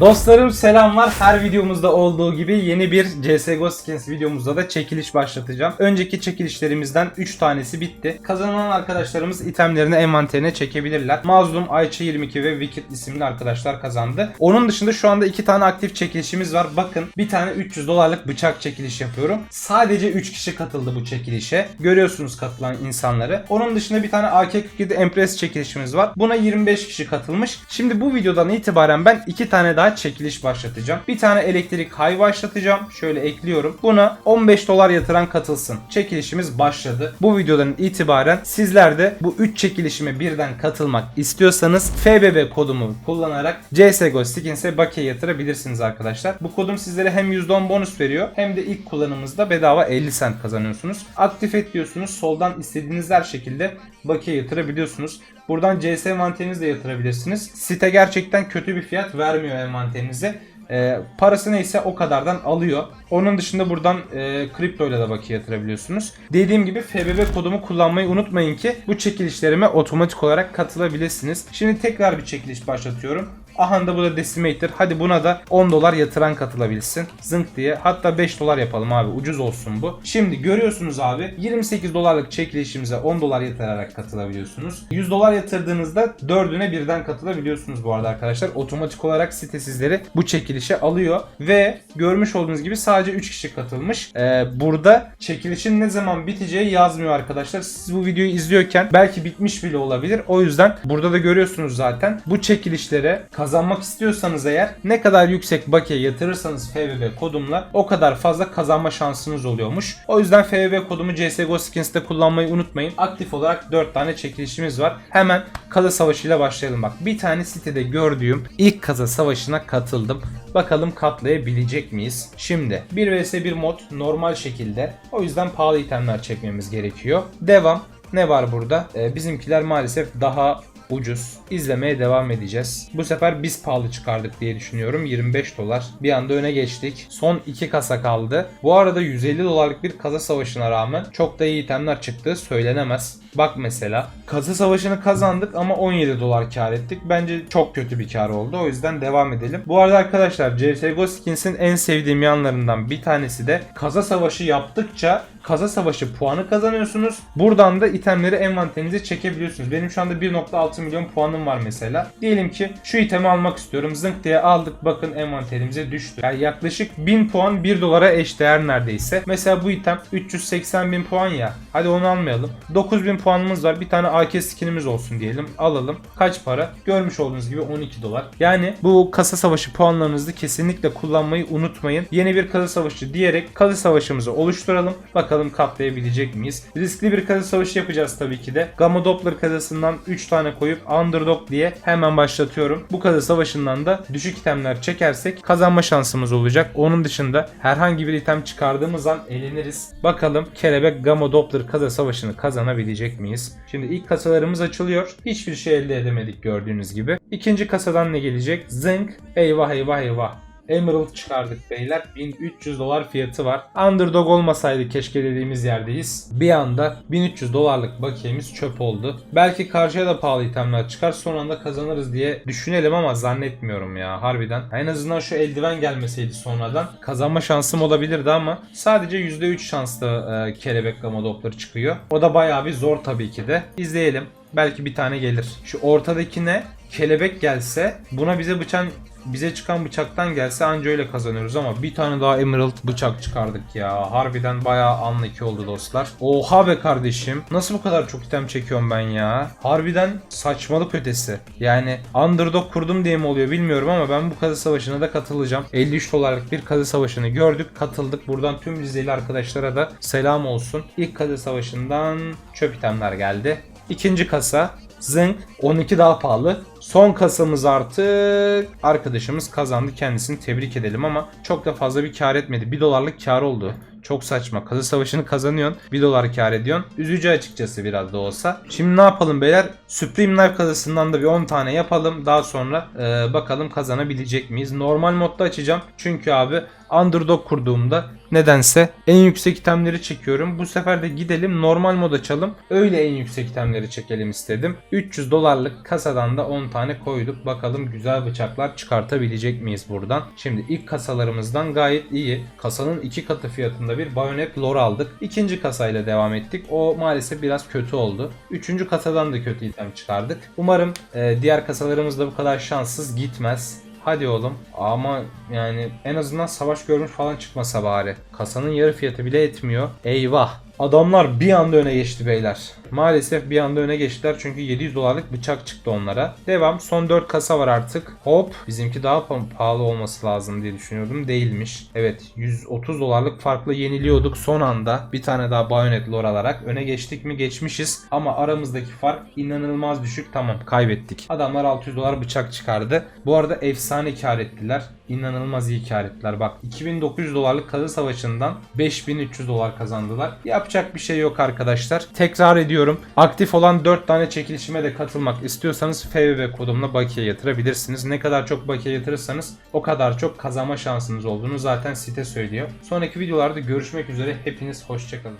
Dostlarım selamlar. Her videomuzda olduğu gibi yeni bir CSGO Skins videomuzda da çekiliş başlatacağım. Önceki çekilişlerimizden 3 tanesi bitti. Kazanan arkadaşlarımız itemlerini envanterine çekebilirler. Mazlum, Ayça 22 ve Wicked isimli arkadaşlar kazandı. Onun dışında şu anda 2 tane aktif çekilişimiz var. Bakın bir tane 300 dolarlık bıçak çekiliş yapıyorum. Sadece 3 kişi katıldı bu çekilişe. Görüyorsunuz katılan insanları. Onun dışında bir tane AK-47 Empress çekilişimiz var. Buna 25 kişi katılmış. Şimdi bu videodan itibaren ben 2 tane daha çekiliş başlatacağım. Bir tane elektrik high başlatacağım. Şöyle ekliyorum. Buna 15 dolar yatıran katılsın. Çekilişimiz başladı. Bu videodan itibaren sizler de bu 3 çekilişime birden katılmak istiyorsanız FBB kodumu kullanarak CSGO Skins'e bakiye yatırabilirsiniz arkadaşlar. Bu kodum sizlere hem %10 bonus veriyor hem de ilk kullanımınızda bedava 50 cent kazanıyorsunuz. Aktif et diyorsunuz. Soldan istediğiniz her şekilde bakiye yatırabiliyorsunuz. Buradan CS envanterinizi de yatırabilirsiniz. Site gerçekten kötü bir fiyat vermiyor envanterinize. Ee, parası neyse o kadardan alıyor. Onun dışında buradan e, kripto ile de bakiye yatırabiliyorsunuz. Dediğim gibi FBB kodumu kullanmayı unutmayın ki bu çekilişlerime otomatik olarak katılabilirsiniz. Şimdi tekrar bir çekiliş başlatıyorum. Aha da bu da Decimator. Hadi buna da 10 dolar yatıran katılabilsin. Zınk diye. Hatta 5 dolar yapalım abi. Ucuz olsun bu. Şimdi görüyorsunuz abi 28 dolarlık çekilişimize 10 dolar yatırarak katılabiliyorsunuz. 100 dolar yatırdığınızda 4'üne birden katılabiliyorsunuz bu arada arkadaşlar. Otomatik olarak site sizleri bu çekilişe alıyor. Ve görmüş olduğunuz gibi sadece 3 kişi katılmış. Ee, burada çekilişin ne zaman biteceği yazmıyor arkadaşlar. Siz bu videoyu izliyorken belki bitmiş bile olabilir. O yüzden burada da görüyorsunuz zaten. Bu çekilişlere kazanmak istiyorsanız eğer ne kadar yüksek bakiye yatırırsanız FBB kodumla o kadar fazla kazanma şansınız oluyormuş. O yüzden FBB kodumu CSGO Skins'te kullanmayı unutmayın. Aktif olarak 4 tane çekilişimiz var. Hemen kaza savaşıyla başlayalım bak. Bir tane sitede gördüğüm ilk kaza savaşına katıldım. Bakalım katlayabilecek miyiz? Şimdi 1 vs 1 mod normal şekilde. O yüzden pahalı itemler çekmemiz gerekiyor. Devam. Ne var burada? Ee, bizimkiler maalesef daha ucuz. İzlemeye devam edeceğiz. Bu sefer biz pahalı çıkardık diye düşünüyorum. 25 dolar. Bir anda öne geçtik. Son 2 kasa kaldı. Bu arada 150 dolarlık bir kasa savaşına rağmen çok da iyi itemler çıktığı söylenemez. Bak mesela kasa savaşını kazandık ama 17 dolar kar ettik. Bence çok kötü bir kar oldu. O yüzden devam edelim. Bu arada arkadaşlar CSGO Skins'in en sevdiğim yanlarından bir tanesi de kasa savaşı yaptıkça kasa savaşı puanı kazanıyorsunuz. Buradan da itemleri envanterinize çekebiliyorsunuz. Benim şu anda 1.6 milyon puanım var mesela. Diyelim ki şu itemi almak istiyorum. Zınk diye aldık. Bakın envanterimize düştü. Yani yaklaşık 1000 puan 1 dolara eşdeğer neredeyse. Mesela bu item 380 bin puan ya. Hadi onu almayalım. 9000 puanımız var. Bir tane AK skinimiz olsun diyelim. Alalım. Kaç para? Görmüş olduğunuz gibi 12 dolar. Yani bu kasa savaşı puanlarınızı kesinlikle kullanmayı unutmayın. Yeni bir kasa savaşı diyerek kasa savaşımızı oluşturalım. Bakalım katlayabilecek miyiz? Riskli bir kasa savaşı yapacağız tabii ki de. Gamma Doppler kasasından 3 tane koyup Underdog diye hemen başlatıyorum. Bu kasa savaşından da düşük itemler çekersek kazanma şansımız olacak. Onun dışında herhangi bir item çıkardığımız an eleniriz. Bakalım Kelebek Gamma Doppler kasa savaşını kazanabilecek miyiz? Şimdi ilk kasalarımız açılıyor. Hiçbir şey elde edemedik gördüğünüz gibi. İkinci kasadan ne gelecek? Zınk. Eyvah eyvah eyvah. Emerald çıkardık beyler. 1300 dolar fiyatı var. Underdog olmasaydı keşke dediğimiz yerdeyiz. Bir anda 1300 dolarlık bakiyemiz çöp oldu. Belki karşıya da pahalı itemler çıkar son anda kazanırız diye düşünelim ama zannetmiyorum ya harbiden. En azından şu eldiven gelmeseydi sonradan kazanma şansım olabilirdi ama sadece %3 şansla e, kelebek gama doppler çıkıyor. O da bayağı bir zor tabii ki de. İzleyelim. Belki bir tane gelir. Şu ortadaki ne? Kelebek gelse buna bize bıçan bize çıkan bıçaktan gelse anca öyle kazanıyoruz ama bir tane daha Emerald bıçak çıkardık ya. Harbiden bayağı anlaki oldu dostlar. Oha be kardeşim. Nasıl bu kadar çok item çekiyorum ben ya? Harbiden saçmalık ötesi. Yani underdog kurdum diye mi oluyor bilmiyorum ama ben bu kazı savaşına da katılacağım. 53 dolarlık bir kazı savaşını gördük. Katıldık. Buradan tüm Rizeli arkadaşlara da selam olsun. İlk kazı savaşından çöp itemler geldi. İkinci kasa Zınk 12 daha pahalı. Son kasamız artık arkadaşımız kazandı kendisini tebrik edelim ama çok da fazla bir kar etmedi. 1 dolarlık kar oldu. Çok saçma. Kazı savaşını kazanıyorsun. 1 dolar kar ediyorsun. Üzücü açıkçası biraz da olsa. Şimdi ne yapalım beyler? Supreme Knife kazasından da bir 10 tane yapalım. Daha sonra e, bakalım kazanabilecek miyiz? Normal modda açacağım. Çünkü abi Underdog kurduğumda nedense en yüksek itemleri çekiyorum. Bu sefer de gidelim normal mod açalım. Öyle en yüksek itemleri çekelim istedim. 300 dolarlık kasadan da 10 tane koyduk. Bakalım güzel bıçaklar çıkartabilecek miyiz buradan? Şimdi ilk kasalarımızdan gayet iyi. Kasanın iki katı fiyatında bir bayonet lore aldık. İkinci kasayla devam ettik. O maalesef biraz kötü oldu. Üçüncü kasadan da kötü item çıkardık. Umarım e, diğer kasalarımız da bu kadar şanssız gitmez. Hadi oğlum. Ama yani en azından savaş görmüş falan çıkmasa bari. Kasanın yarı fiyatı bile etmiyor. Eyvah. Adamlar bir anda öne geçti beyler. Maalesef bir anda öne geçtiler çünkü 700 dolarlık bıçak çıktı onlara. Devam. Son 4 kasa var artık. Hop. Bizimki daha pa- pahalı olması lazım diye düşünüyordum. Değilmiş. Evet. 130 dolarlık farklı yeniliyorduk son anda. Bir tane daha bayonet lore alarak. Öne geçtik mi? Geçmişiz. Ama aramızdaki fark inanılmaz düşük. Tamam. Kaybettik. Adamlar 600 dolar bıçak çıkardı. Bu arada efsane kar ettiler. İnanılmaz iyi kar ettiler. Bak 2900 dolarlık kazı savaşından 5300 dolar kazandılar. Yapacak bir şey yok arkadaşlar. Tekrar ediyorum. Aktif olan 4 tane çekilişime de katılmak istiyorsanız FBB kodumla bakiye yatırabilirsiniz. Ne kadar çok bakiye yatırırsanız o kadar çok kazanma şansınız olduğunu zaten site söylüyor. Sonraki videolarda görüşmek üzere. Hepiniz hoşçakalın.